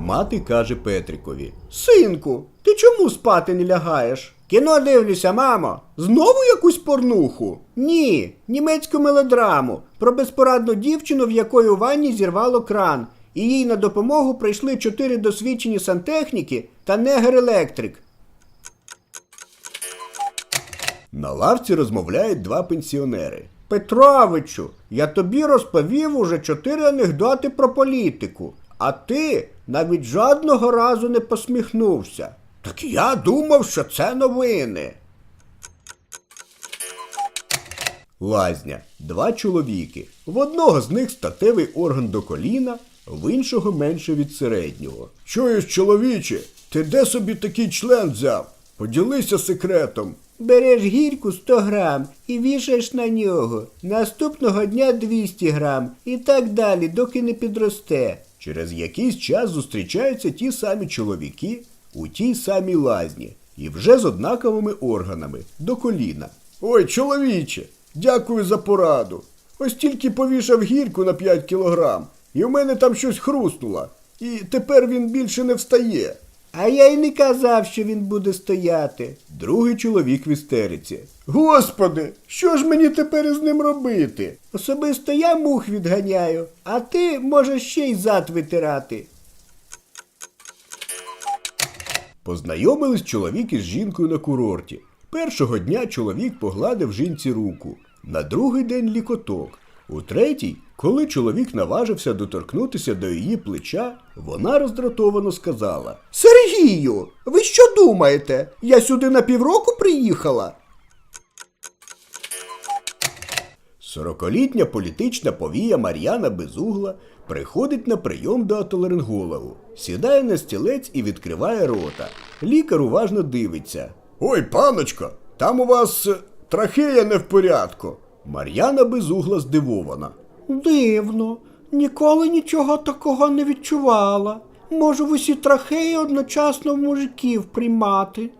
Мати каже Петрикові. Синку, ти чому спати не лягаєш? Кіно дивлюся, мамо. Знову якусь порнуху? Ні, німецьку мелодраму про безпорадну дівчину, в якої у ванні зірвало кран, і їй на допомогу прийшли чотири досвідчені сантехніки та негер-електрик. На лавці розмовляють два пенсіонери. Петровичу, я тобі розповів уже чотири анекдоти про політику, а ти навіть жодного разу не посміхнувся. Так я думав, що це новини. Лазня. Два чоловіки. В одного з них статевий орган до коліна, в іншого менше від середнього. Чуєш, чоловіче, ти де собі такий член взяв? Поділися секретом. Береш гірку 100 грам і вішаєш на нього. Наступного дня 200 грам і так далі, доки не підросте. Через якийсь час зустрічаються ті самі чоловіки у тій самій лазні і вже з однаковими органами до коліна. Ой, чоловіче, дякую за пораду. Ось тільки повішав гірку на 5 кілограм, і в мене там щось хрустнуло, і тепер він більше не встає. А я й не казав, що він буде стояти. Другий чоловік в істериці. Господи, що ж мені тепер із ним робити? Особисто я мух відганяю, а ти можеш ще й зад витирати. Познайомились чоловік із жінкою на курорті. Першого дня чоловік погладив жінці руку, на другий день лікоток. У третій, коли чоловік наважився доторкнутися до її плеча, вона роздратовано сказала: Сергію, ви що думаєте? Я сюди на півроку приїхала? Сорокалітня політична повія Мар'яна Безугла приходить на прийом до отоларингологу, сідає на стілець і відкриває рота. Лікар уважно дивиться. Ой, паночко, там у вас е, трахея не в порядку. Мар'яна Безугла здивована. Дивно, ніколи нічого такого не відчувала. Можу в усі трахеї одночасно в мужиків приймати.